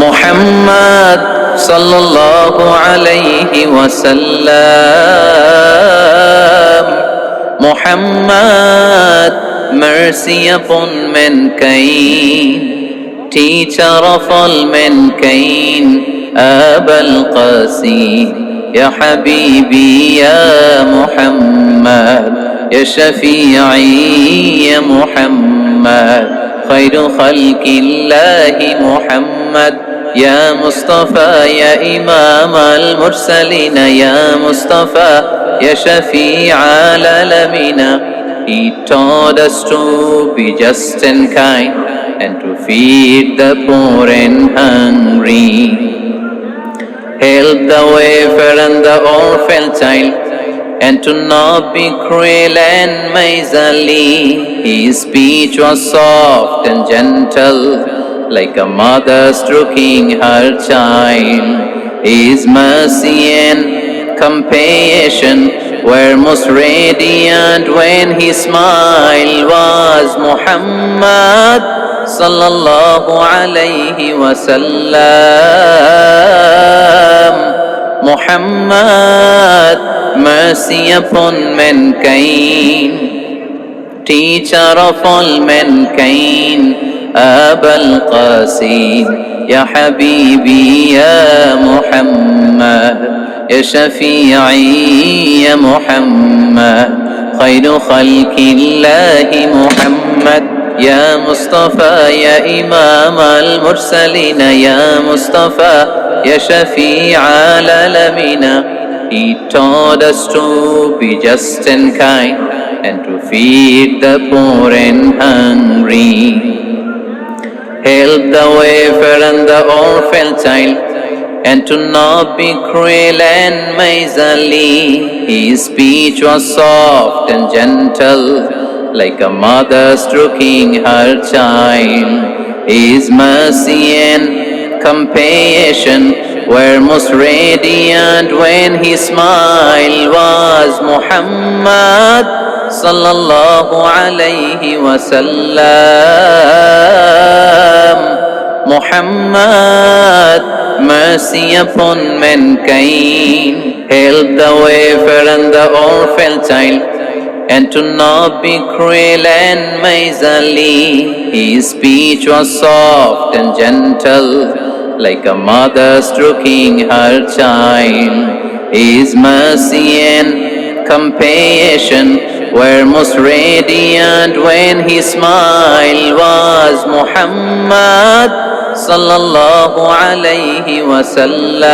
محمد صلى الله عليه وسلم. محمد mercy upon mankind. Teacher of all mankind. أبا القاسم يا حبيبي يا محمد يا شفيعي يا محمد خير خلق الله محمد يا مصطفى يا إمام المرسلين يا مصطفى يا شفيع العالمين He taught us to be just and kind and to feed the poor and hungry. Help the wafer and the orphan child and to not be cruel and miserly. His speech was soft and gentle, like a mother stroking her child. His mercy and compassion were most radiant when his smile was Muhammad sallallahu alayhi wasallam. Muhammad, mercy upon mankind, teacher of all mankind, ابا القاسين. يا حبيبي يا محمد يا شفيعي يا محمد. خير خلق الله محمد. يا مصطفى يا إمام المرسلين. يا مصطفى يا شفيع العالمين. He taught us to be just and kind and to feed the poor in hungry. Help the wafer and the orphan child and to not be cruel and miserly. His speech was soft and gentle, like a mother stroking her child. His mercy and compassion were most radiant when his smile was Muhammad sallallahu alayhi wasallam. Muhammad, mercy upon mankind, help the wafer and the orphan child, and to not be cruel and miserly. His speech was soft and gentle, like a mother stroking her child. His mercy and compassion were most radiant when his smile was Muhammad صلى الله عليه وسلم.